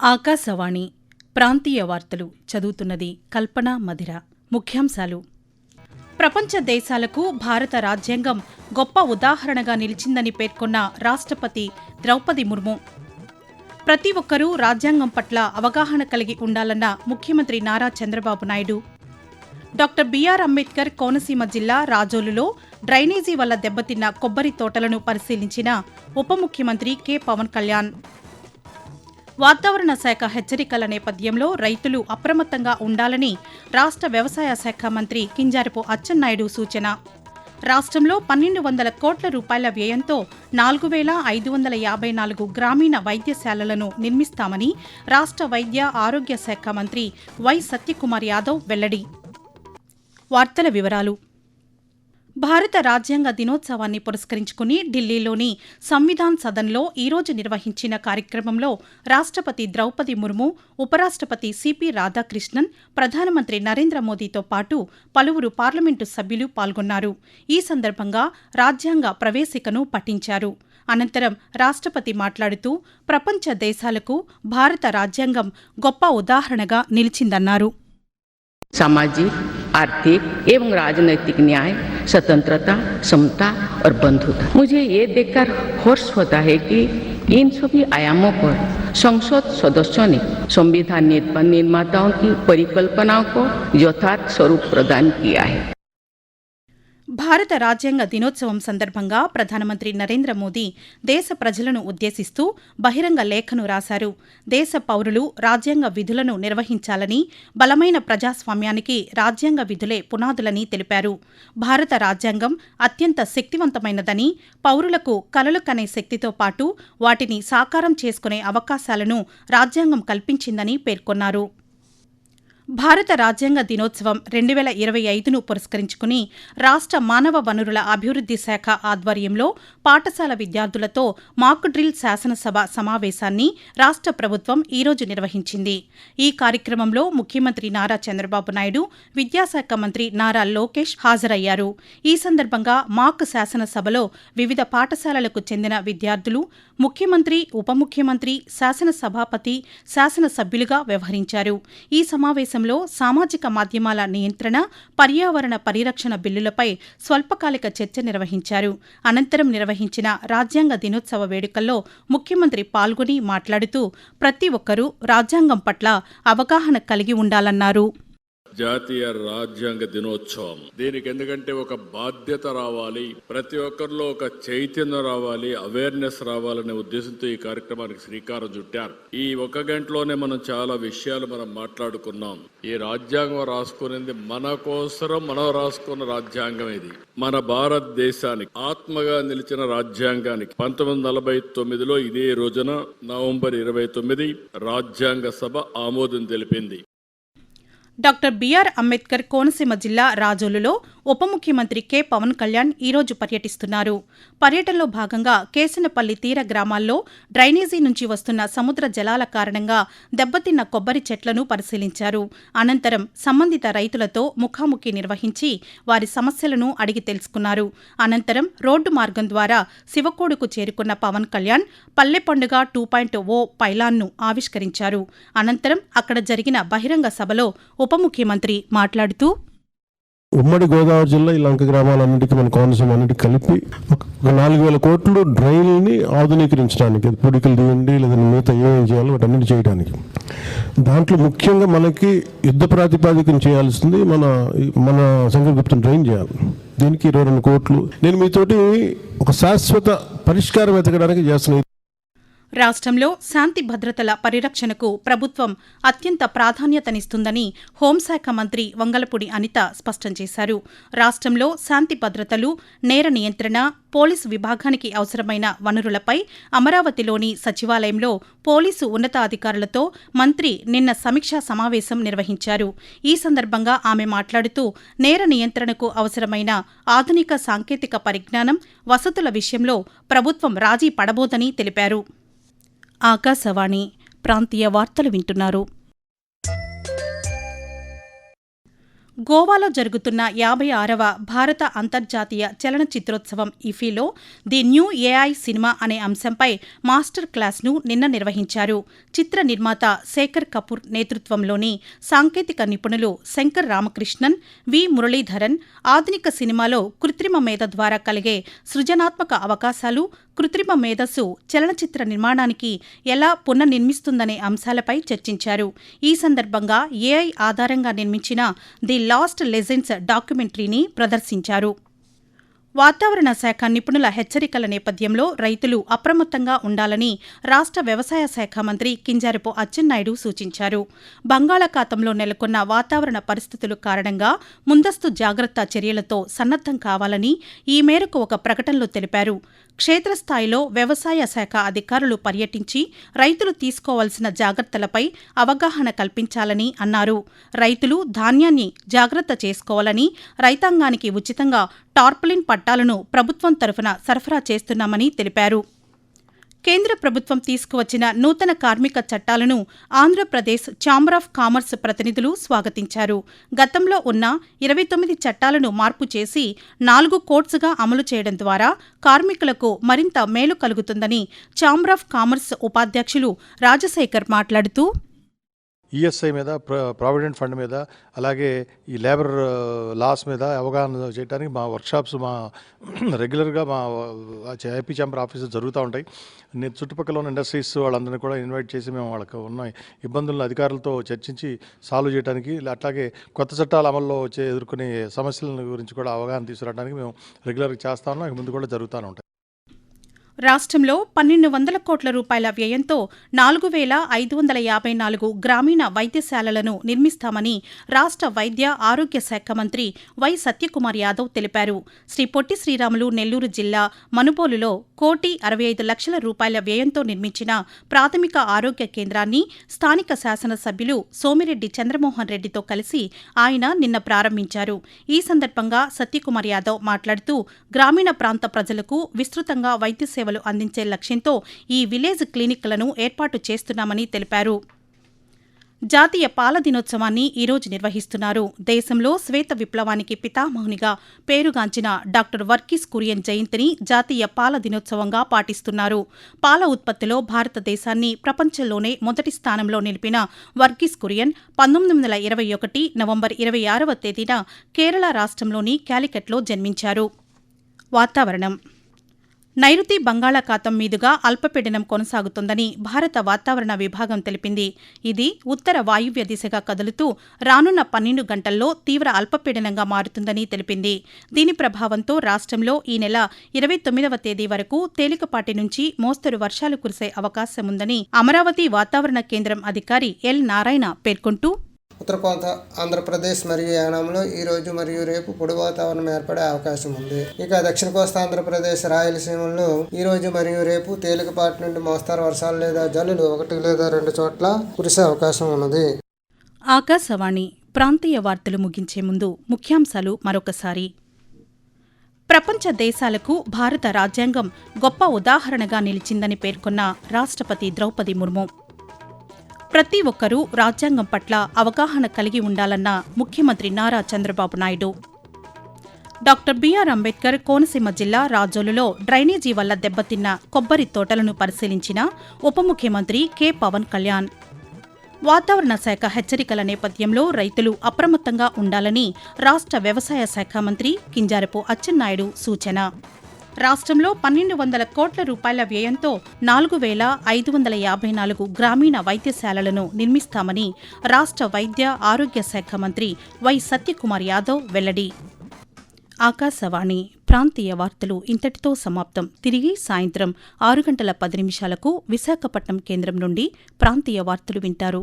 ఆకాశవాణి ప్రాంతీయ వార్తలు చదువుతున్నది కల్పన మధిర. ముఖ్యాంశాలు. ప్రపంచ దేశాలకు భారత రాజ్యాంగం గొప్ప ఉదాహరణగా నిలిచిందని పేర్కొన్న రాష్ట్రపతి ద్రౌపది ముర్ము. ప్రతి ఒక్కరూ రాజ్యాంగం పట్ల అవగాహన కలిగి ఉండాలన్న ముఖ్యమంత్రి నారా చంద్రబాబు నాయుడు. డాక్టర్ బిఆర్ అంబేద్కర్ కోనసీమ జిల్లా రాజోలులో డ్రైనేజీ వల్ల దెబ్బతిన్న కొబ్బరి తోటలను పరిశీలించిన ఉప ముఖ్యమంత్రి కె. పవన్ కళ్యాణ్. వాతావరణ శాఖ హెచ్చరికల నేపథ్యంలో రైతులు అప్రమత్తంగా ఉండాలని రాష్ట్ర వ్యవసాయ శాఖ మంత్రి కింజారపు అచ్చెన్నాయుడు సూచన. రాష్ట్రంలో పన్నెండు వందల కోట్ల రూపాయల వ్యయంతో నాలుగు వేల ఐదు వందల యాభై నాలుగు గ్రామీణ వైద్యశాలలను నిర్మిస్తామని రాష్ట్ర వైద్య ఆరోగ్య శాఖ మంత్రి వై సత్యకుమార్ యాదవ్ వెల్లడి. వార్తల వివరాలు. భారత రాజ్యాంగ దినోత్సవాన్ని పురస్కరించుకుని ఢిల్లీలోని సంవిధాన్ సదన్లో ఈరోజు నిర్వహించిన కార్యక్రమంలో రాష్ట్రపతి ద్రౌపది ముర్ము ఉపరాష్ట్రపతి సిపి రాధాకృష్ణన్ ప్రధానమంత్రి నరేంద్ర మోదీతో పాటు పలువురు పార్లమెంటు సభ్యులు పాల్గొన్నారు. ఈ సందర్భంగా రాజ్యాంగ ప్రవేశికను పఠించారు. అనంతరం రాష్ట్రపతి మాట్లాడుతూ ప్రపంచ దేశాలకు భారత రాజ్యాంగం గొప్ప ఉదాహరణగా నిలిచిందన్నారు. आर्थिक एवं राजनैतिक न्याय, स्वतंत्रता, समता और बंधुता। मुझे ये देखकर हर्ष होता है कि इन सभी आयामों पर संसद सदस्यों ने संविधान निर्माताओं की परिकल्पनाओं को यथार्थ स्वरूप प्रदान किया है। భారత రాజ్యాంగ దినోత్సవం సందర్భంగా ప్రధానమంత్రి నరేంద్ర మోదీ దేశ ప్రజలను ఉద్దేశిస్తూ బహిరంగ లేఖను రాశారు. దేశ పౌరులు రాజ్యాంగ విధులను నిర్వహించాలని బలమైన ప్రజాస్వామ్యానికి రాజ్యాంగ విధులే పునాదులని తెలిపారు. భారత రాజ్యాంగం అత్యంత శక్తివంతమైనదని పౌరులకు కలలు కనే శక్తితో పాటు వాటిని సాకారం చేసుకునే అవకాశాలను రాజ్యాంగం కల్పించిందని పేర్కొన్నారు. భారత రాజ్యాంగ దినోత్సవం రెండు వేల ఇరవై ఐదును పురస్కరించుకుని రాష్ట్ర మానవ వనరుల అభివృద్ది శాఖ ఆధ్వర్యంలో పాఠశాల విద్యార్థులతో మాక్ డ్రిల్ శాసనసభ సమావేశాన్ని రాష్ట్ర ప్రభుత్వం ఈరోజు నిర్వహించింది. ఈ కార్యక్రమంలో ముఖ్యమంత్రి నారా చంద్రబాబు నాయుడు విద్యాశాఖ మంత్రి నారా లోకేష్ హాజరయ్యారు. ఈ సందర్భంగా మాక్ శాసనసభలో వివిధ పాఠశాలలకు చెందిన విద్యార్థులు ముఖ్యమంత్రి ఉప ముఖ్యమంత్రి శాసనసభాపతి శాసనసభ్యులుగా వ్యవహరించారు. ఈ దేశంలో సామాజిక మాధ్యమాల నియంత్రణ పర్యావరణ పరిరక్షణ బిల్లులపై స్వల్పకాలిక చర్చ నిర్వహించారు. అనంతరం నిర్వహించిన రాజ్యాంగ దినోత్సవ వేడుకల్లో ముఖ్యమంత్రి పాల్గొని మాట్లాడుతూ ప్రతి ఒక్కరూ రాజ్యాంగం పట్ల అవగాహన కలిగి ఉండాలన్నారు. జాతీయ రాజ్యాంగ దినోత్సవం. దీనికి ఎందుకంటే ఒక బాధ్యత రావాలి ప్రతి ఒక్కరిలో ఒక చైతన్యం రావాలి అవేర్నెస్ రావాలనే ఉద్దేశంతో ఈ కార్యక్రమానికి శ్రీకారం చుట్టారు. ఈ ఒక గంటలోనే మనం చాలా విషయాలు మనం మాట్లాడుకున్నాం. ఈ రాజ్యాంగం రాసుకునేది మన కోసరం మనం రాసుకున్న రాజ్యాంగం ఇది. మన భారతదేశానికి ఆత్మగా నిలిచిన రాజ్యాంగానికి పంతొమ్మిది నలభై తొమ్మిదిలో ఇదే రోజున నవంబర్ ఇరవై తొమ్మిది రాజ్యాంగ సభ ఆమోదం తెలిపింది. డాక్టర్ బిఆర్ అంబేద్కర్ కోనసీమ జిల్లా రాజోలులో ఉప ముఖ్యమంత్రి కె. పవన్ కళ్యాణ్ ఈరోజు పర్యటిస్తున్నారు. పర్యటనలో భాగంగా కేసనపల్లి తీర గ్రామాల్లో డ్రైనేజీ నుంచి వస్తున్న సముద్ర జలాల కారణంగా దెబ్బతిన్న కొబ్బరి చెట్లను పరిశీలించారు. అనంతరం సంబంధిత రైతులతో ముఖాముఖి నిర్వహించి వారి సమస్యలను అడిగి తెలుసుకున్నారు. అనంతరం రోడ్డు మార్గం ద్వారా శివకోడుకు చేరుకున్న పవన్ కళ్యాణ్ పల్లె పండుగ టూ పాయింట్ ఓ పైలాన్ను ఆవిష్కరించారు. అనంతరం అక్కడ జరిగిన బహిరంగ సభలో ఉప ముఖ్యమంత్రి మాట్లాడుతూ ఉమ్మడి గోదావరి జిల్లా ఈ లంక గ్రామాలన్నిటికీ మన కోనసీమ అన్నిటికీ కలిపి ఒక నాలుగు వేల కోట్లు డ్రైన్ని ఆధునీకరించడానికి పొడికలు తీయండి లేదా మిగతా ఏమేమి చేయాలి వాటన్నిటి చేయడానికి. దాంట్లో ముఖ్యంగా మనకి యుద్ధ ప్రాతిపాదికన చేయాల్సింది మన మన శంకరగుప్తం డ్రైన్ చేయాలి. దీనికి ఇరవై రెండు కోట్లు. నేను మీతోటి ఒక శాశ్వత పరిష్కారం వెతకడానికి చేస్తున్నాను రాష్ట్రంలో శాంతి భద్రతల పరిరక్షణకు ప్రభుత్వం అత్యంత ప్రాధాన్యతనిస్తుందని హోంశాఖ మంత్రి వంగలపూడి అనిత స్పష్టం చేశారు. రాష్ట్రంలో శాంతి భద్రతలు నేర నియంత్రణ పోలీసు విభాగానికి అవసరమైన వనరులపై అమరావతిలోని సచివాలయంలో పోలీసు ఉన్నతాధికారులతో మంత్రి నిన్న సమీక్షా సమావేశం నిర్వహించారు. ఈ సందర్భంగా ఆమె మాట్లాడుతూ నేర నియంత్రణకు అవసరమైన ఆధునిక సాంకేతిక పరిజ్ఞానం వసతుల విషయంలో ప్రభుత్వం రాజీ పడబోదని తెలిపారు. ఆకాశవాణి ప్రాంతీయ వార్తలు వింటున్నారు. గోవాలో జరుగుతున్న యాభై ఆరవ భారత అంతర్జాతీయ చలనచిత్రోత్సవం ఇఫీలో ది న్యూ ఏఐ సినిమా అనే అంశంపై మాస్టర్ క్లాస్ను నిన్న నిర్వహించారు. చిత్ర నిర్మాత శేఖర్ కపూర్ నేతృత్వంలోని సాంకేతిక నిపుణులు శంకర్ రామకృష్ణన్ వి మురళీధరన్ ఆధునిక సినిమాలో కృత్రిమ మేధ ద్వారా కలిగే సృజనాత్మక అవకాశాలు కృత్రిమ మేధస్సు చలనచిత్ర నిర్మాణానికి ఎలా పునర్నిర్మిస్తుందనే అంశాలపై చర్చించారు. ఈ సందర్భంగా ఏఐ ఆధారంగా నిర్మించిన ది లాస్ట్ లెజెండ్స్ డాక్యుమెంటరీని ప్రదర్శించారు. వాతావరణ శాఖ నిపుణుల హెచ్చరికల నేపథ్యంలో రైతులు అప్రమత్తంగా ఉండాలని రాష్ట్ర వ్యవసాయ శాఖ మంత్రి కింజారపు అచ్చెన్నాయుడు సూచించారు. బంగాళాఖాతంలో నెలకొన్న వాతావరణ పరిస్థితుల కారణంగా ముందస్తు జాగ్రత్త చర్యలతో సన్నద్దం కావాలని ఈ మేరకు ఒక ప్రకటనలో తెలిపారు. క్షేత్రస్థాయిలో వ్యవసాయ శాఖ అధికారులు పర్యటించి రైతులు తీసుకోవాల్సిన జాగ్రత్తలపై అవగాహన కల్పించాలని అన్నారు. రైతులు ధాన్యాన్ని జాగ్రత్త చేసుకోవాలని రైతాంగానికి ఉచితంగా టార్పలిన్ పట్టాలను ప్రభుత్వం తరఫున సరఫరా చేస్తున్నామని తెలిపారు. కేంద్ర ప్రభుత్వం తీసుకువచ్చిన నూతన కార్మిక చట్టాలను ఆంధ్రప్రదేశ్ ఛాంబర్ ఆఫ్ కామర్స్ ప్రతినిధులు స్వాగతించారు. గతంలో ఉన్న ఇరవై తొమ్మిది చట్టాలను మార్పు చేసి నాలుగు కోడ్స్గా అమలు చేయడం ద్వారా కార్మికులకు మరింత మేలు కలుగుతుందని ఛాంబర్ ఆఫ్ కామర్స్ ఉపాధ్యక్షులు రాజశేఖర్ మాట్లాడుతూ ఈఎస్ఐ మీద ప్ర ప్రావిడెంట్ ఫండ్ మీద అలాగే ఈ లేబర్ లాస్ uh, మీద అవగాహన చేయడానికి మా వర్క్షాప్స్ మా రెగ్యులర్గా మా ఏపీ ఛాంబర్ ఆఫీసెస్ జరుగుతూ ఉంటాయి. నేను చుట్టుపక్కల ఉన్న ఇండస్ట్రీస్ వాళ్ళందరినీ కూడా ఇన్వైట్ చేసి మేము వాళ్ళకి ఉన్న ఇబ్బందులను అధికారులతో చర్చించి సాల్వ్ చేయడానికి అట్లాగే కొత్త చట్టాల అమల్లో వచ్చే ఎదుర్కొనే సమస్యల గురించి కూడా అవగాహన తీసుకురావడానికి మేము రెగ్యులర్గా చేస్తా ఉన్నాం. ముందు కూడా జరుగుతూనే ఉంటాయి. రాష్ట్రంలో పన్నెండు వందల కోట్ల రూపాయల వ్యయంతో నాలుగు వేల ఐదు వందల యాభై నాలుగు గ్రామీణ వైద్యశాలలను నిర్మిస్తామని రాష్ట్ర వైద్య ఆరోగ్య శాఖ మంత్రి వై సత్యకుమార్ యాదవ్ తెలిపారు. శ్రీ పొట్టి శ్రీరాములు నెల్లూరు జిల్లా మనుబోలులో కోటి అరవై ఐదు లక్షల రూపాయల వ్యయంతో నిర్మించిన ప్రాథమిక ఆరోగ్య కేంద్రాన్ని స్థానిక శాసనసభ్యులు సోమిరెడ్డి చంద్రమోహన్ రెడ్డితో కలిసి ఆయన నిన్న ప్రారంభించారు. ఈ సందర్భంగా సత్యకుమార్ యాదవ్ మాట్లాడుతూ గ్రామీణ ప్రాంత ప్రజలకు విస్తృతంగా వైద్య సేవ సేవలు అందించే లక్ష్యంతో ఈ విలేజ్ క్లినిక్లను ఏర్పాటు చేస్తున్నామని తెలిపారు. జాతీయ పాల దినోత్సవాన్ని ఈరోజు నిర్వహిస్తున్నారు. దేశంలో శ్వేత విప్లవానికి పితామహునిగా పేరుగాంచిన డాక్టర్ వర్కీస్ కురియన్ జయంతిని జాతీయ పాల దినోత్సవంగా పాటిస్తున్నారు. పాల ఉత్పత్తిలో భారతదేశాన్ని ప్రపంచంలోనే మొదటి స్థానంలో నిలిపిన వర్గీస్ కురియన్ పంతొమ్మిది వందల ఇరవై ఒకటి నవంబర్ ఇరవై ఆరవ తేదీన కేరళ రాష్ట్రంలోని క్యాలికట్లో జన్మించారు. వాతావరణం నైరుతి బంగాళాఖాతం మీదుగా అల్పపీడనం కొనసాగుతోందని భారత వాతావరణ విభాగం తెలిపింది. ఇది ఉత్తర వాయువ్య దిశగా కదులుతూ రానున్న పన్నెండు గంటల్లో తీవ్ర అల్పపీడనంగా మారుతుందని తెలిపింది. దీని ప్రభావంతో రాష్ట్రంలో ఈ నెల ఇరవై తొమ్మిదవ తేదీ వరకు తేలికపాటి నుంచి మోస్తరు వర్షాలు కురిసే అవకాశముందని అమరావతి వాతావరణ కేంద్రం అధికారి ఎల్ నారాయణ పేర్కొంటూ ఉత్తర కోస్తా ఆంధ్రప్రదేశ్ మరియు యానాంలో ఈ రోజు మరియు రేపు పొడి వాతావరణం ఏర్పడే అవకాశం ఉంది. ఇక దక్షిణ కోస్తా ఆంధ్రప్రదేశ్ రాయలసీమలో ఈ రోజు మరియు రేపు తేలికపాటి నుండి మోస్తారు వర్షాలు లేదా జల్లులు ఒకటి లేదా రెండు చోట్ల కురిసే అవకాశం ఉన్నది. ఆకాశవాణి ప్రాంతీయ వార్తలు ముగించే ముందు ముఖ్యాంశాలు మరొకసారి. ప్రపంచ దేశాలకు భారత రాజ్యాంగం గొప్ప ఉదాహరణగా నిలిచిందని పేర్కొన్న రాష్ట్రపతి ద్రౌపది ముర్ము. ప్రతి ఒక్కరూ రాజ్యాంగం పట్ల అవగాహన కలిగి ఉండాలన్న ముఖ్యమంత్రి నారా చంద్రబాబు నాయుడు. డాక్టర్ బిఆర్ అంబేద్కర్ కోనసీమ జిల్లా రాజోలులో డ్రైనేజీ వల్ల దెబ్బతిన్న కొబ్బరి తోటలను పరిశీలించిన ఉప ముఖ్యమంత్రి కె. పవన్ కళ్యాణ్. వాతావరణ శాఖ హెచ్చరికల నేపథ్యంలో రైతులు అప్రమత్తంగా ఉండాలని రాష్ట్ర వ్యవసాయ శాఖ మంత్రి కింజారపు అచ్చెన్నాయుడు సూచన. రాష్ట్రంలో పన్నెండు వందల కోట్ల రూపాయల వ్యయంతో నాలుగు వేల ఐదు వందల యాభై నాలుగు గ్రామీణ వైద్యశాలలను నిర్మిస్తామని రాష్ట్ర వైద్య ఆరోగ్య శాఖ మంత్రి వై సత్యకుమార్ యాదవ్ వెల్లడి. ఆకాశవాణి ప్రాంతీయ వార్తలు ఇంతటితో సమాప్తం. తిరిగి సాయంత్రం ఆరు గంటల పది నిమిషాలకు విశాఖపట్నం కేంద్రం నుండి ప్రాంతీయ వార్తలు వింటారు.